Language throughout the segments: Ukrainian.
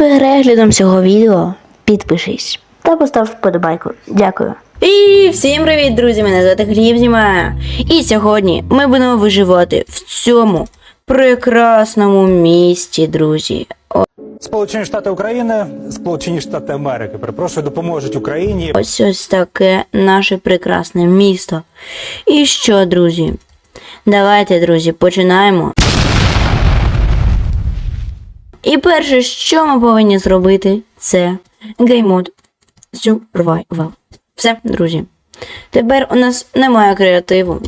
переглядом цього відео підпишись та постав вподобайку. Дякую. І всім привіт, друзі! Мене звати Гліб Зіма. І сьогодні ми будемо виживати в цьому прекрасному місті, друзі. Сполучені Штати України, Сполучені Штати Америки, перепрошую, допоможуть Україні. Ось ось таке наше прекрасне місто. І що, друзі? Давайте, друзі, починаємо. І перше, що ми повинні зробити, це геймод Survival. Все, друзі. Тепер у нас немає креативу.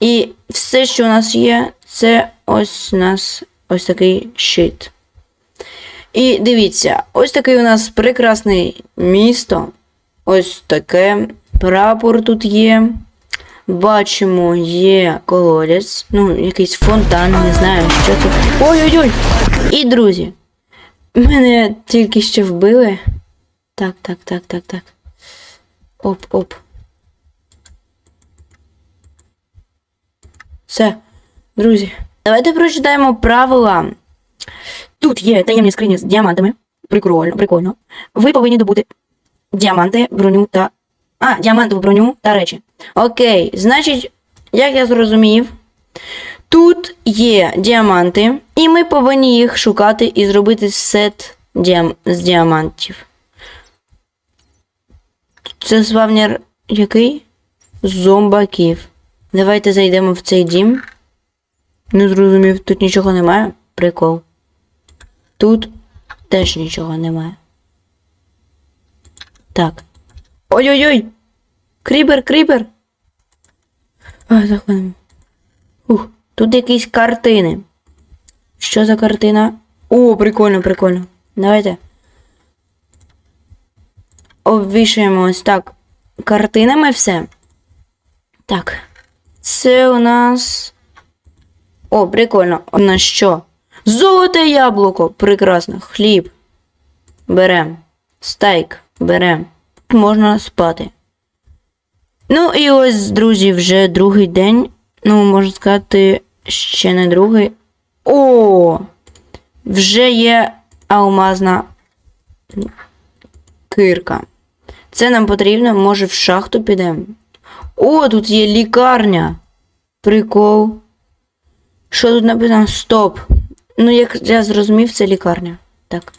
І все, що у нас є, це ось у нас ось такий щит. І дивіться, ось такий у нас прекрасний місто. Ось таке. Прапор тут є. Бачимо, є колодязь. Ну, якийсь фонтан, не знаю, що це. Ой-ой-ой! І друзі. Мене тільки що вбили. Так, так, так, так, так. Оп-оп. Все, друзі. Давайте прочитаємо правила. Тут є таємні скрині з діамантами. Прикольно, прикольно. Ви повинні добути діаманти, броню та. А, діамантову броню та речі. Окей, значить, як я зрозумів, тут є діаманти, і ми повинні їх шукати і зробити сет діам... з діамантів. Це спавнер який? Зомбаків. Давайте зайдемо в цей дім. Не зрозумів, тут нічого немає. Прикол. Тут теж нічого немає. Так. Ой-ой-ой! Кріпер, кріпер! А, заходимо. Ух, тут якісь картини. Що за картина? О, прикольно, прикольно. Давайте. Обвішуємо ось так картинами все. Так. Це у нас. О, прикольно. У нас що? Золоте яблуко! Прекрасно. Хліб. Берем. Стейк. Берем. Можна спати. Ну і ось, друзі, вже другий день. Ну, можна сказати, ще не другий. О! Вже є алмазна кирка. Це нам потрібно, може в шахту підемо. О, тут є лікарня. Прикол. Що тут написано? Стоп. Ну, як я зрозумів, це лікарня. Так.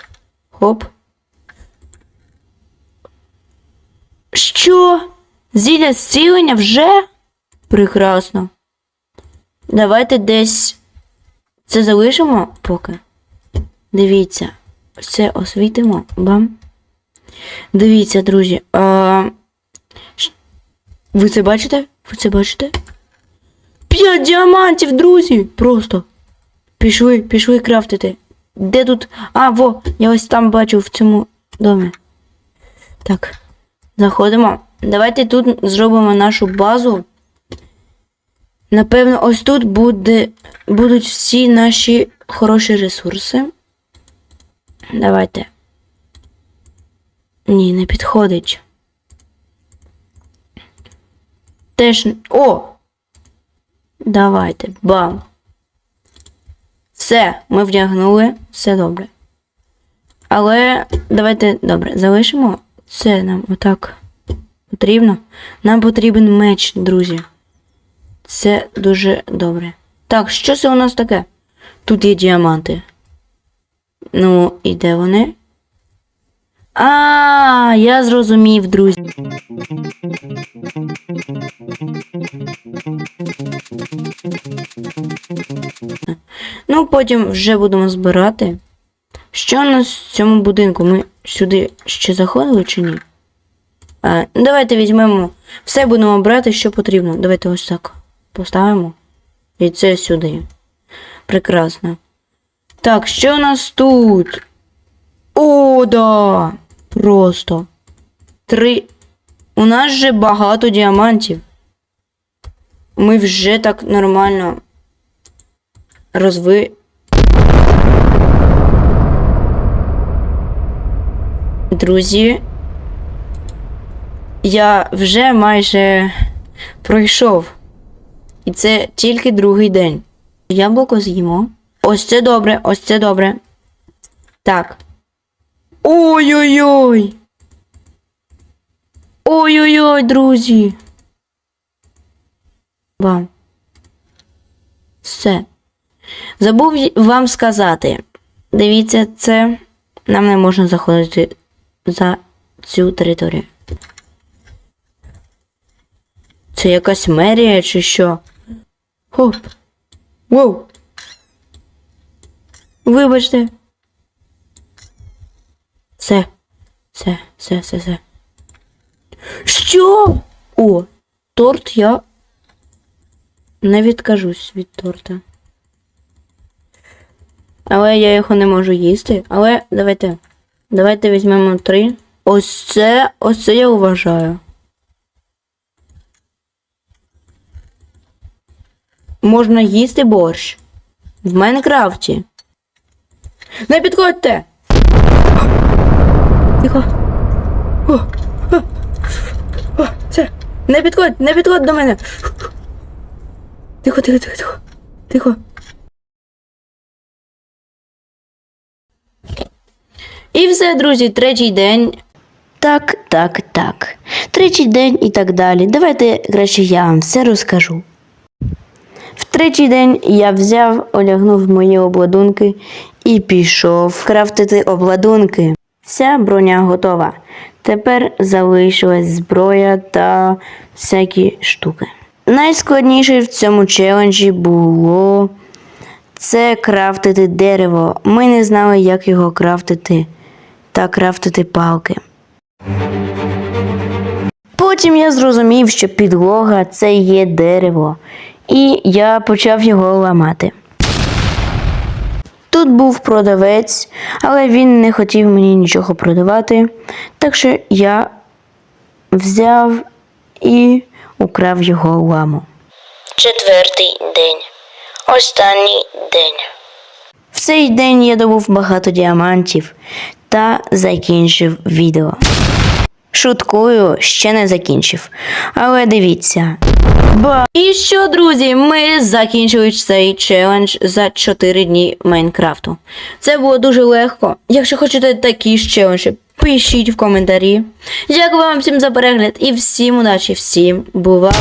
Хоп. Що? Зілля зцілення вже? Прекрасно. Давайте десь це залишимо поки. Дивіться. Все освітимо. Бам. Дивіться, друзі. А... Ви це бачите? Ви це бачите? П'ять діамантів, друзі! Просто. Пішли, пішли крафтити. Де тут. А, во, я ось там бачу в цьому домі. Так. Заходимо. Давайте тут зробимо нашу базу. Напевно, ось тут буде, будуть всі наші хороші ресурси. Давайте. Ні, не підходить. Теж. О! Давайте. Бам! Все, ми вдягнули, все добре. Але давайте, добре, залишимо. Це нам отак потрібно. Нам потрібен меч, друзі. Це дуже добре. Так, що це у нас таке? Тут є діаманти. Ну, і де вони? А, я зрозумів, друзі. Ну, потім вже будемо збирати. Що у нас в цьому будинку? Ми сюди ще заходили чи ні? А, давайте візьмемо. Все будемо брати, що потрібно. Давайте ось так поставимо. І це сюди. Прекрасно. Так, що у нас тут? О, да! Просто. Три. У нас же багато діамантів. Ми вже так нормально розви. Друзі, я вже майже пройшов. І це тільки другий день. Яблуко з'їмо. Ось це добре, ось це добре. Так. Ой-ой-ой! Ой-ой-ой, друзі! Вам. Все. Забув вам сказати. Дивіться, це нам не можна заходити за цю територію. Це якась мерія чи що? Хоп. Воу. Вибачте. Все. Все, все, все, все. Що? О, торт я не відкажусь від торта. Але я його не можу їсти. Але давайте. Давайте візьмемо три. Ось це, ось це я вважаю. Можна їсти борщ. В Майнкрафті. Не підходьте! Тихо. О, о, о, це. Не підходь, не підходь до мене. Тихо, тихо, тихо, тихо. Тихо. І все, друзі, третій день. Так, так, так. Третій день і так далі. Давайте краще я вам все розкажу. Третій день я взяв, одягнув мої обладунки і пішов крафтити обладунки. Вся броня готова. Тепер залишилась зброя та всякі штуки. Найскладніше в цьому челенджі було це крафтити дерево. Ми не знали, як його крафтити та крафтити палки. Потім я зрозумів, що підлога це є дерево, і я почав його ламати. Тут був продавець, але він не хотів мені нічого продавати, так що я взяв і украв його ламу. Четвертий день. Останній день. В цей день я добув багато діамантів та закінчив відео. Шуткую, ще не закінчив. Але дивіться. Ба. І що, друзі, ми закінчили цей челендж за 4 дні Майнкрафту. Це було дуже легко. Якщо хочете такі ж челенджі, пишіть в коментарі. Дякую вам всім за перегляд і всім удачі, всім бувай!